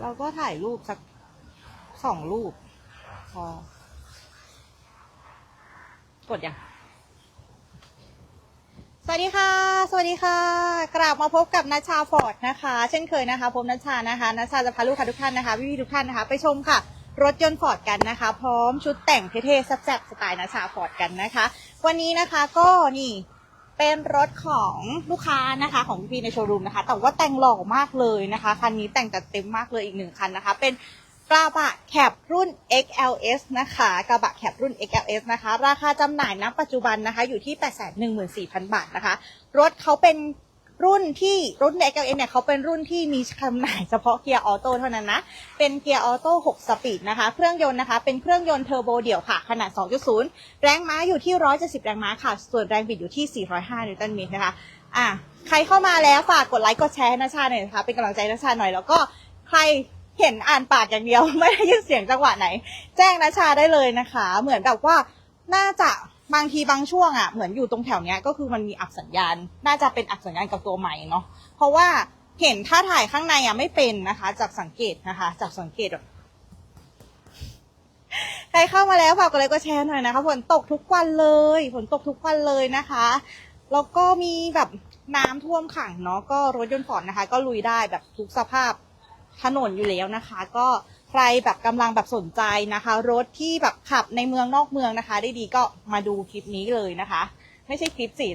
เราก็ถ่ายรูปสักสองรูป พอ กดยัง สวัสดีค่ะ สวัสดีค่ะ กลับมาพบกับนัชชาฟอร์ดนะคะ เช่นเคยนะคะพบนัชชานะคะนัชชาจะพาลูกค้าทุกท่านนะคะพี่ๆทุกท่านนะคะ ไปชมค่ะ รถยนต์ฟอร์ดกันนะคะ พร้อมชุดแต่งเท่ๆแซ่บๆสไตล์นัชชาฟอร์ดกันนะคะ วันนี้นะคะก็นี่ เป็นรถของลูกค้านะคะของพี่ในโชว์รูมนะคะ แต่ว่าแต่งหล่อมากเลยนะคะคันนี้แต่งจัดเต็มมากเลยอีกหนึ่งคันนะคะ เป็นกระบะแคบรุ่น XLS นะคะกระบะแคบรุ่น XLS นะคะ ราคาจำหน่ายณปัจจุบันนะคะ อยู่ที่ 814,000 บาทนะคะ รถเขาเป็น รุ่นที่รุ่น XLS เนี่ยเขาเป็นรุ่นที่มีจำหน่ายเฉพาะเกียร์ออโต้เท่านั้นนะ เป็นเกียร์ออโต้ 6 สปีดนะคะ เครื่องยนต์นะคะ เป็นเครื่องยนต์เทอร์โบเดี่ยวค่ะ ขนาด 2.0 แรงม้าอยู่ที่ 170 แรงม้าค่ะ ส่วนแรงบิดอยู่ที่ 405 นิวตันเมตรนะคะ อะ ใครเข้ามาแล้วฝากกดไลค์ กดแชร์ให้นะชาหน่อยนะคะ เป็นกำลังใจให้นะชาหน่อย แล้วก็ใครเห็นอ่านปากอย่างเดียว ไม่ได้ยินเสียงจังหวะไหน แจ้งนะชาได้เลยนะคะ เหมือนกับว่าน่าจะ บางทีบางช่วงอะเหมือนอยู่ตรงแถวเนี้ยก็คือมันมีอักสัญญาณ น่าจะเป็นอักสัญญาณกับตัวใหม่เนาะเพราะว่าเห็นถ้าถ่ายข้างในอะไม่เป็นนะคะ จากสังเกตนะคะ จากสังเกตแบบใครเข้ามาแล้วฝากกดไลค์กดแชร์หน่อยนะคะฝนตกทุกวันเลยฝนตกทุกวันเลยนะคะแล้วก็มีแบบน้ำท่วมขังเนาะก็รถยนต์ฟอร์ดนะคะ ก็ลุยได้แบบทุกสภาพถนนอยู่แล้วนะคะ ก็ ใครแบบกำลังแบบสนใจนะคะ รถที่แบบขับในเมืองนอกเมืองนะคะ ได้ดีก็มาดูคลิปนี้เลยนะคะ ไม่ใช่คลิปสิ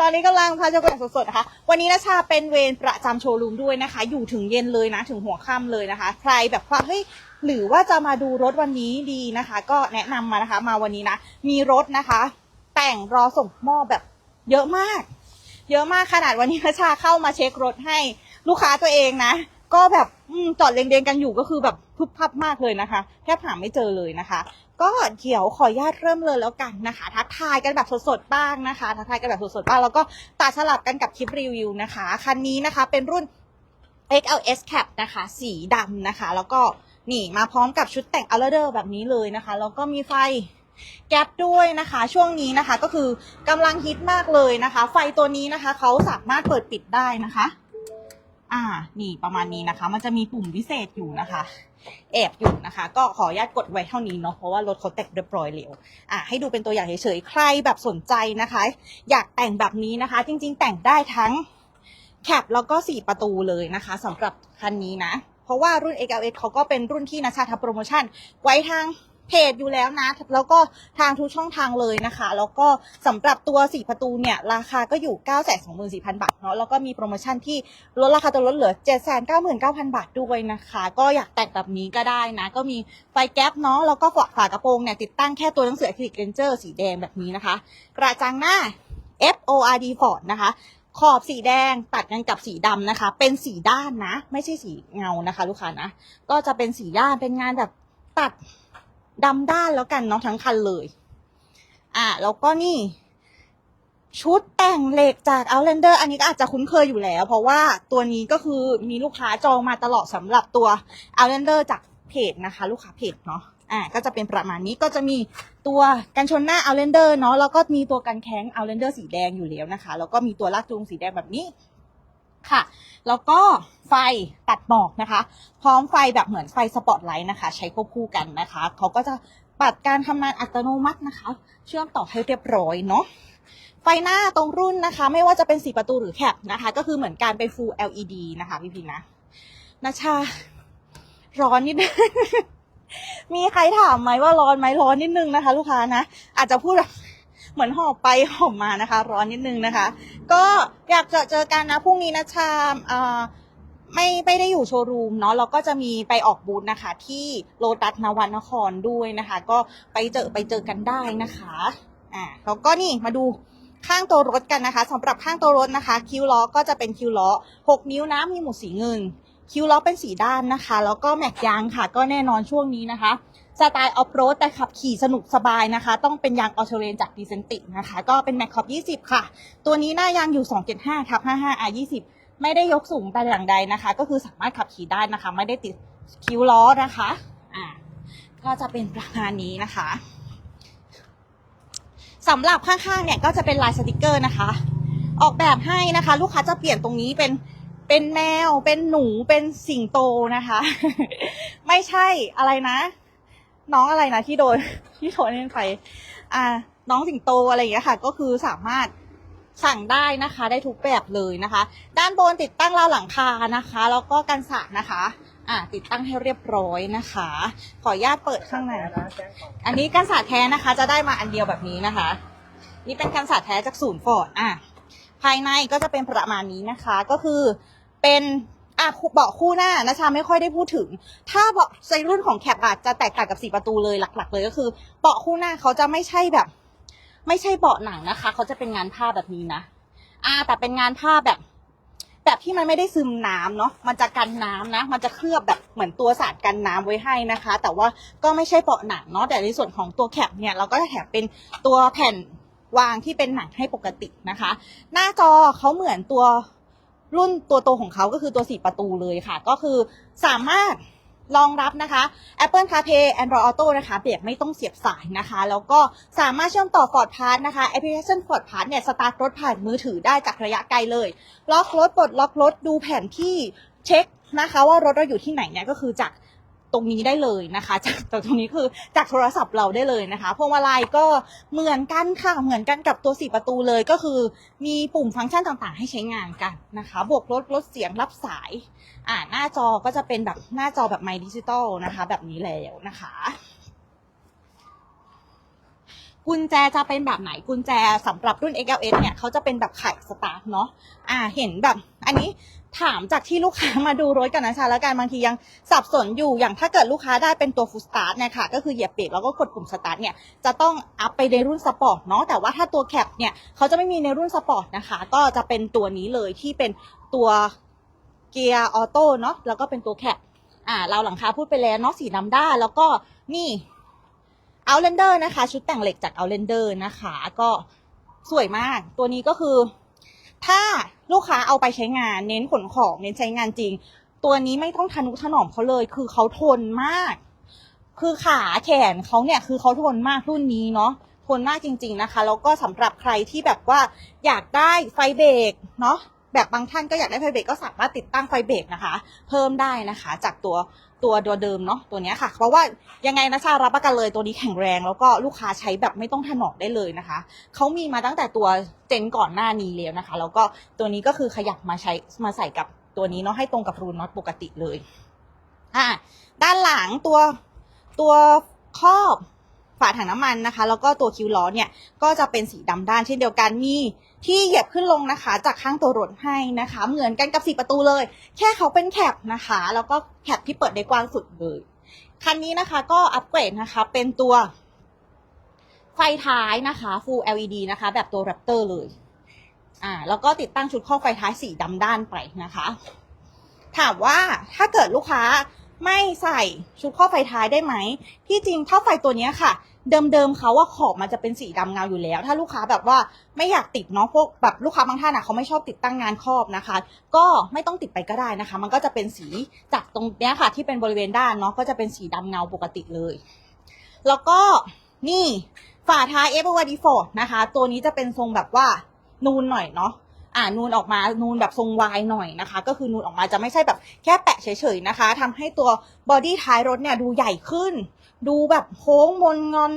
ตอนนี้กำลังพาชมกันสดๆนะคะ วันนี้นะชาเป็นเวรประจำโชว์รูมด้วยนะคะ อยู่ถึงเย็นเลยนะ ถึงหัวค่ำเลยนะคะ ใครแบบว่าเฮ้ยหรือว่าจะมาดูรถวันนี้ดีนะคะ ก็แนะนำมานะคะ มาวันนี้นะ มีรถนะคะ แต่งรอส่งมอบแบบเยอะมาก เยอะมากขนาดวันนี้นะชาเข้ามาเช็ครถให้ลูกค้าตัวเองนะ ก็แบบอจอดเรียงๆกันอยู่ก็คือแบบพุบพับมากเลยนะคะ แทบหาไม่เจอเลยนะคะ ก็เดี๋ยวขออนุญาตเริ่มเลยแล้วกันนะคะ ทักทายกันแบบสดๆบ้างนะคะ ทักทายกันแบบสดๆบ้างแล้วก็ตัดสลับกันกับคลิปรีวิวนะคะ คันนี้นะคะเป็นรุ่น XLS Cap นะคะ สีดำนะคะ แล้วก็นี่มาพร้อมกับชุดแต่ง o u t l a r แบบนี้เลยนะคะ แล้วก็มีไฟแก๊ปด้วยนะคะ ช่วงนี้นะคะก็คือกำลังฮิตมากเลยนะคะ ไฟตัวนี้นะคะเขาสามารถเปิดปิดได้นะคะ อ่า นี่ประมาณนี้นะคะ มันจะมีปุ่มพิเศษอยู่นะคะ แอบอยู่นะคะ ก็ขออนุญาตกดไว้เท่านี้เนาะ เพราะว่ารถเขาแต่งเรียบร้อยแล้วอะให้ดูเป็นตัวอย่างเฉยๆ ใครแบบสนใจนะคะ อยากแต่งแบบนี้นะคะ จริง ๆ แต่งได้ทั้งแคปแล้วก็สี่ประตูเลยนะคะสำหรับคันนี้นะ เพราะว่ารุ่น XLS เขาก็เป็นรุ่นที่นัชชาทำโปรโมชั่นไว้ทาง เพจอยู่แล้วนะ แล้วก็ทางทุกช่องทางเลยนะคะ แล้วก็สำหรับตัว 4 ประตูเนี่ย ราคาก็อยู่ 9 2 4 0 0 0 บาทเนาะแล้วก็มีโปรโมชั่นที่ลดราคาตัวลดเหลือ 799,000 บาทด้วยนะคะ ก็อยากแต่งแบบนี้ก็ได้นะ ก็มีไฟแก๊ปเนาะแล้วก็ฝากระโปรงเนี่ยติดตั้งแค่ตัวหนังสือ Acrylic Ranger สีแดงแบบนี้นะคะ กระจังหน้า F O R D Ford นะคะขอบสีแดงตัดกันกับสีดำนะคะ เป็นสีด้านนะ ไม่ใช่สีเงานะคะ ลูกค้านะ ก็จะเป็นสีด้านเป็นงานแบบตัด ดำด้านแล้วกันเนาะทั้งคันเลย อะแล้วก็นี่ ชุดแต่งเหล็กจาก Outlander อันนี้ก็อาจจะคุ้นเคยอยู่แล้ว เพราะว่าตัวนี้ก็คือมีลูกค้าจองมาตลอดสำหรับตัว Outlander จากเพจนะคะ ลูกค้าเพจเนาะอ่าก็จะเป็นประมาณนี้ก็จะมีตัวกันชนหน้า Outlander เนาะแล้วก็มีตัวกันแข้ง Outlander สีแดงอยู่แล้วนะคะ แล้วก็มีตัวลากจูงสีแดงแบบนี้ ค่ะ แล้วก็ไฟตัดหมอกนะคะ พร้อมไฟแบบเหมือนไฟสปอตไลท์นะคะ ใช้ควบคู่กันนะคะ เขาก็จะปัดการทำงานอัตโนมัตินะคะ เชื่อมต่อให้เรียบร้อยเนาะไฟหน้าตรงรุ่นนะคะ ไม่ว่าจะเป็นสีประตูหรือแคปนะคะ ก็คือเหมือนการเป็น full LED นะคะ พี่พีนะนะชา ร้อนนิดนึงมีใครถามไหมว่าร้อนไหมร้อนนิดนึงนะคะ ลูกค้านะอาจจะพูดแบบเหมือนหอบไปหอบมานะคะ ร้อนนิดนึงนะคะ ก็อยากจะเจอกันนะพรุ่งนี้นะชาเอ่อไม่ไม่ได้อยู่โชว์รูมเนาะเราก็จะมีไปออกบูธนะคะ ที่โลตัสนวันนครด้วยนะคะ ก็ไปเจอไปเจอกันได้นะคะอ่าแล้วก็นี่มาดูข้างตัวรถกันนะคะสำหรับข้างตัวรถนะคะ คิวล้อก็จะเป็นคิวล้อ6 นิ้วนะมีหมุดสีเงิน คิวล้อเป็นสีด้านนะคะ แล้วก็แม็กยางค่ะ ก็แน่นอนช่วงนี้นะคะ สไตล์ออฟโรดแต่ขับขี่สนุกสบายนะคะ ต้องเป็นยางออโตเรนจากดีเซนตินะคะ ก็เป็นแม็กขอบ20 ค่ะ ตัวนี้หน้ายางอยู่ 275ทับ55 R 20ไม่ได้ยกสูงแต่อย่างใดนะคะ ก็คือสามารถขับขี่ได้นะคะ ไม่ได้ติดคิ้วล้อนะคะอ่าก็จะเป็นประมาณนี้นะคะสำหรับข้างๆเนี่ยก็จะเป็นลายสติกเกอร์นะคะ ออกแบบให้นะคะ ลูกค้าจะเปลี่ยนตรงนี้เป็นเป็นแมว เป็นหนูเป็นสิงโตนะคะ ไม่ใช่อะไรนะ น้องอะไรนะที่โดนที่โดนเล่นไปอ่า น้องสิงโตอะไรอย่างเงี้ยค่ะ ก็คือสามารถสั่งได้นะคะ ได้ทุกแบบเลยนะคะ ด้านบนติดตั้งราวหลังคานะคะ แล้วก็กันสาดนะคะอ่าติดตั้งให้เรียบร้อยนะคะ ขออนุญาตเปิดข้างในอันนี้กันสาดแท้นะคะ จะได้มาอันเดียวแบบนี้นะคะ นี่เป็นกันสาดแท้จากศูนย์ฟอร์ดอะภายในก็จะเป็นประมาณนี้นะคะ ก็คือเป็น อะเบาะคู่หน้านะชาไม่ค่อยได้พูดถึง ถ้าเบาะในรุ่นของแคปอาจจะแตกต่างกับสี่ประตูเลยหลัก ๆ เลยก็คือเบาะคู่หน้าเขาจะไม่ใช่แบบ ไม่ใช่เบาะหนังนะคะ เขาจะเป็นงานผ้าแบบนี้นะอ่าแต่เป็นงานผ้าแบบ แบบที่มันไม่ได้ซึมน้ำเนาะมันจะกันน้ำนะ มันจะเคลือบแบบเหมือนตัวสาดกันน้ำไว้ให้นะคะ แต่ว่าก็ไม่ใช่เบาะหนังเนาะแต่ในส่วนของตัวแคปเนี่ยเราก็จะแถมเป็นตัวแผ่นวางที่เป็นหนังให้ปกตินะคะ หน้าจอเขาเหมือนตัว รุ่นตัวโตของเขาก็คือตัว 4 ประตูเลยค่ะ ก็คือสามารถรองรับนะคะ Apple CarPlay Android Auto นะคะเบรกไม่ต้องเสียบสายนะคะ แล้วก็สามารถเชื่อมต่อ Ford Pass นะคะแอปพลิเคชัน Ford Pass เนี่ยสตาร์ทรถผ่านมือถือได้จากระยะไกลเลย ล็อกรถปลดล็อกรถดูแผนที่เช็คนะคะว่ารถเราอยู่ที่ไหนเนี่ยก็คือจาก ตรงนี้ได้เลยนะคะจากจากตรงนี้คือจากโทรศัพท์เราได้เลยนะคะพวงมาลัยก็เหมือนกันค่ะเหมือนกันกับตัวสี่ประตูเลยก็คือ มีปุ่มฟังก์ชันต่างๆ ให้ใช้งานกันนะคะ บวกลดลดเสียงรับสายอ่าหน้าจอก็จะเป็นแบบหน้าจอแบบไมดิจิตอลนะคะ แบบนี้แล้วนะคะ กุญแจจะเป็นแบบไหนกุญแจสำหรับรุ่น XLS เนี่ยเขาจะเป็นแบบไขสตาร์ทเนาะอ่าเห็นแบบอันนี้ถามจากที่ลูกค้ามาดูรถกันนะชาแล้วกันบางทียังสับสนอยู่อย่างถ้าเกิดลูกค้าได้เป็นตัวฟูสตาร์ทเนี่ยค่ะก็คือเหยียบเบรกแล้วก็กดปุ่มสตาร์ทเนี่ยจะต้องอัพไปในรุ่นสปอร์ตเนาะแต่ว่าถ้าตัวแคปเนี่ยเขาจะไม่มีในรุ่นสปอร์ตนะคะ ก็จะเป็นตัวนี้เลยที่เป็นตัวเกียร์ออโต้เนาะแล้วก็เป็นตัวแคปอ่าเราหลังคาพูดไปแล้วเนาะสีดำด้านแล้วก็นี่ เอาเลนเดอร์นะคะ ชุดแต่งเหล็กจากเอาเลนเดอร์นะคะ ก็สวยมาก ตัวนี้ก็คือ ถ้าลูกค้าเอาไปใช้งานเน้นขนของเน้นใช้งานจริง ตัวนี้ไม่ต้องทะนุถนอมเขาเลย คือเขาทนมาก คือขาแขนเขาเนี่ยคือเขาทนมากรุ่นนี้เนาะทนมากจริง ๆนะคะแล้วก็สำหรับใครที่แบบว่าอยากได้ไฟเบรกเนาะแบบบางท่านก็อยากได้ไฟเบรกก็สามารถติดตั้งไฟเบรกนะคะ เพิ่มได้นะคะ จากตัว ตัวตัวเดิมเนาะตัวนี้ค่ะ เพราะว่ายังไงนะชารับประกันเลยตัวนี้แข็งแรง แล้วก็ลูกค้าใช้แบบไม่ต้องถนอมได้เลยนะคะเขามีมาตั้งแต่ตัวเจนก่อนหน้านี้แล้วนะคะ แล้วก็ตัวนี้ก็คือขยับมาใช้มาใส่กับตัวนี้เนาะให้ตรงกับรูน็อตปกติเลยอ่าด้านหลังตัวตัวครอบ ฝาถังน้ำมันนะคะ แล้วก็ตัวคิ้วล้อเนี่ยก็จะเป็นสีดำด้านเช่นเดียวกันมีที่เหยียบขึ้นลงนะคะ จากข้างตัวรถให้นะคะ เหมือนกันกับสีประตูเลย แค่เขาเป็นแคปนะคะ แล้วก็แคปที่เปิดได้กว้างสุดเลยคันนี้นะคะก็อัปเกรดนะคะเป็นตัวไฟท้ายนะคะ Full LED นะคะ แบบตัว Raptor เลยอ่าแล้วก็ติดตั้งชุดข้อไฟท้ายสีดำด้านไปนะคะ ถามว่าถ้าเกิดลูกค้าไม่ใส่ชุดข้อไฟท้ายได้ไหม ที่จริงท่อไฟตัวเนี้ยค่ะ เดิมๆเขาว่าขอบมันจะเป็นสีดำเงาอยู่แล้ว ถ้าลูกค้าแบบว่าไม่อยากติดเนาะพวกแบบลูกค้าบางท่านอะเขาไม่ชอบติดตั้งงานครอบนะคะ ก็ไม่ต้องติดไปก็ได้นะคะ มันก็จะเป็นสีจากตรงเนี้ยค่ะ ที่เป็นบริเวณด้านเนาะก็จะเป็นสีดำเงาปกติเลย แล้วก็นี่ฝาท้าย e v e r d 4นะคะ ตัวนี้จะเป็นทรงแบบว่านูนหน่อยเนาะอ่านูนออกมานูนแบบทรงวายหน่อยนะคะ ก็คือนูนออกมาจะไม่ใช่แบบแค่แปะเฉยๆนะคะทำให้ตัวบอดี้ท้ายรถเนี่ยดูใหญ่ขึ้น ดูแบบโค้งมนงอน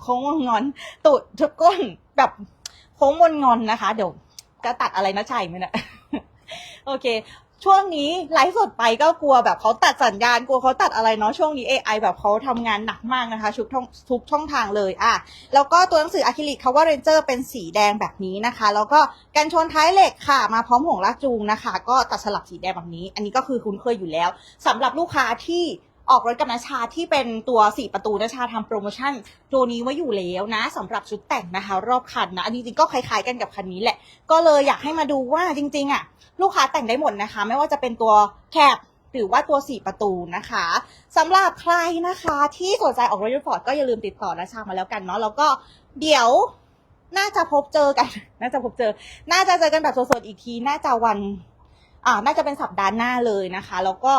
โค้งมนงอน ตุดทุกก้นแบบโค้งมนงอนนะคะ เดี๋ยวจะตัดอะไรนะชัยไหมเนะโอเค ช่วงนี้ไลฟ์สดไปก็กลัวแบบเขาตัดสัญญาณกลัวเขาตัดอะไรเนาะช่วงนี้ AI แบบเขาทำงานหนักมากนะคะทุกช่องทุกช่องทางเลยอะแล้วก็ตัวหนังสืออะคริลิก Cover Ranger เป็นสีแดงแบบนี้นะคะ แล้วก็กันชนท้ายเหล็กค่ะ มาพร้อมห่วงลากจูงนะคะ ก็ตัดสลับสีแดงแบบนี้ อันนี้ก็คือคุ้นเคยอยู่แล้วสำหรับลูกค้าที่ ออกรถกับนาชาที่เป็นตัว 4 ประตูนาชาทำโปรโมชั่น ตัวนี้ไว้อยู่แล้วนะสำหรับชุดแต่งนะคะ รอบคันนะอันนี้จริงก็คล้ายๆกันกับคันนี้แหละ ก็เลยอยากให้มาดูว่าจริงๆอะลูกค้าแต่งได้หมดนะคะ ไม่ว่าจะเป็นตัวแคปหรือว่าตัว 4 ประตูนะคะสำหรับใครนะคะที่สนใจออกรถยนต์ฟอร์ดก็อย่าลืมติดต่อนะชามาแล้วกันเนาะแล้วก็เดี๋ยวน่าจะพบเจอกัน น่าจะพบเจอ น่าจะเจอกันแบบสดๆอีกที น่าจะวัน อ่า น่าจะเป็นสัปดาห์หน้าเลยนะคะ แล้วก็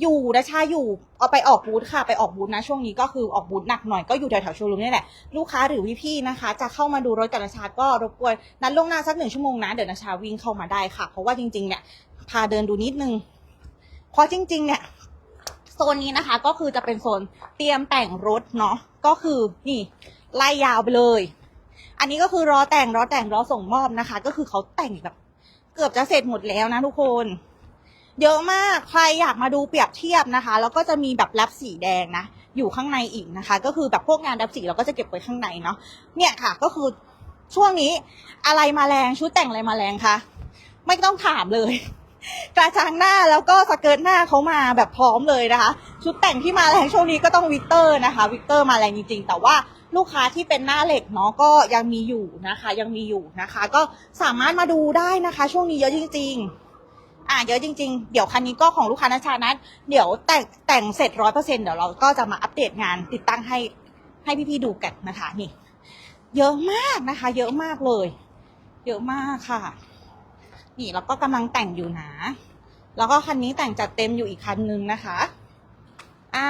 อยู่นะชาอยู่เอาไปออกบูธค่ะ ไปออกบูธนะช่วงนี้ก็คือออกบูธหนักหน่อยก็อยู่แถวๆโชว์รูมนี่แหละลูกค้าหรือพี่ๆนะคะ จะเข้ามาดูรถกับนาชาก็รบกวนนัดล่วงหน้าสักหนึ่งชั่วโมงนะเดี๋ยวนาชาวิ่งเข้ามาได้ค่ะ เพราะว่าจริงๆเนี่ยพาเดินดูนิดนึงเพราะจริง ๆ เนี่ยโซนนี้นะคะก็คือจะเป็นโซนเตรียมแต่งรถเนาะก็คือนี่ไล่ยาวไปเลย อันนี้ก็คือรอแต่งรอแต่งรอส่งมอบนะคะ ก็คือเขาแต่งแบบ เกือบจะเสร็จหมดแล้วนะทุกคน เยอะมากใครอยากมาดูเปรียบเทียบนะคะ แล้วก็จะมีแบบแรปสีแดงนะ อยู่ข้างในอีกนะคะ ก็คือแบบพวกงานแรปสีเราก็จะเก็บไว้ข้างในเนาะเนี่ยค่ะก็คือช่วงนี้อะไรมาแรงชุดแต่งอะไรมาแรงคะไม่ต้องถามเลยกระจังหน้าแล้วก็สเกิร์ตหน้าเขามาแบบพร้อมเลยนะคะ ชุดแต่งที่มาแรงช่วงนี้ก็ต้องวิกเตอร์นะคะวิกเตอร์มาแรงจริงๆ แต่ว่าลูกค้าที่เป็นหน้าเหล็กเนาะก็ยังมีอยู่นะคะ ยังมีอยู่นะคะ ก็สามารถมาดูได้นะคะ ช่วงนี้เยอะจริง ๆ อ่าเยอะจริงๆ เดี๋ยวคันนี้ก็ของลูกค้านะชานัทเดี๋ยวแต่งแต่งเสร็จร้อยเปอร์เซ็นเดี๋ยวเราก็จะมาอัปเดตงานติดตั้งให้ให้พี่ๆดูกันนะคะนี่ เยอะมากนะคะ เยอะมากเลย เยอะมากค่ะ นี่เราก็กำลังแต่งอยู่นะ แล้วก็คันนี้แต่งจัดเต็มอยู่อีกคันนึงนะคะ อ่า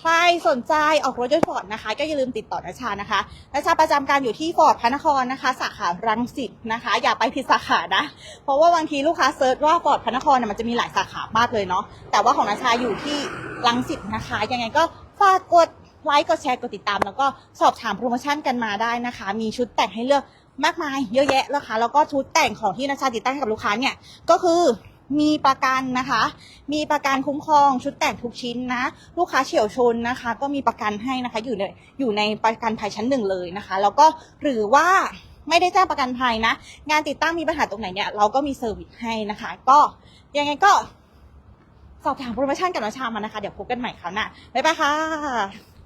ใครสนใจออกรถยนต์ฟอร์ดนะคะ ก็อย่าลืมติดต่อนาชานะคะนาชาประจำการอยู่ที่ฟอร์ดพระนครนะคะ สาขารังสิตนะคะ อย่าไปผิดสาขานะ เพราะว่าบางทีลูกค้าเซิร์ชว่าฟอร์ดพระนครเนี่ยมันจะมีหลายสาขามากเลยเนาะแต่ว่าของนาชาอยู่ที่รังสิตนะคะ ยังไงก็ฝากกดไลค์กดแชร์กดติดตาม แล้วก็สอบถามโปรโมชั่นกันมาได้นะคะ มีชุดแต่งให้เลือกมากมายเยอะแยะแล้วค่ะแล้วก็ชุดแต่งของที่นาชาติดตั้งให้กับลูกค้าเนี่ยก็คือ มีประกันนะคะ มีประกันคุ้มครองชุดแต่งทุกชิ้นนะ ลูกค้าเฉียวชนนะคะ ก็มีประกันให้นะคะ อยู่ในอยู่ในประกันภัยชั้นหนึ่งเลยนะคะ แล้วก็หรือว่าไม่ได้แจ้งประกันภัยนะ งานติดตั้งมีปัญหาตรงไหนเนี่ยเราก็มีเซอร์วิสให้นะคะ ก็ยังไงก็สอบถามโปรโมชั่นกับนาชามานะคะ เดี๋ยวพบกันใหม่คราวหน้าบ๊ายบายค่ะ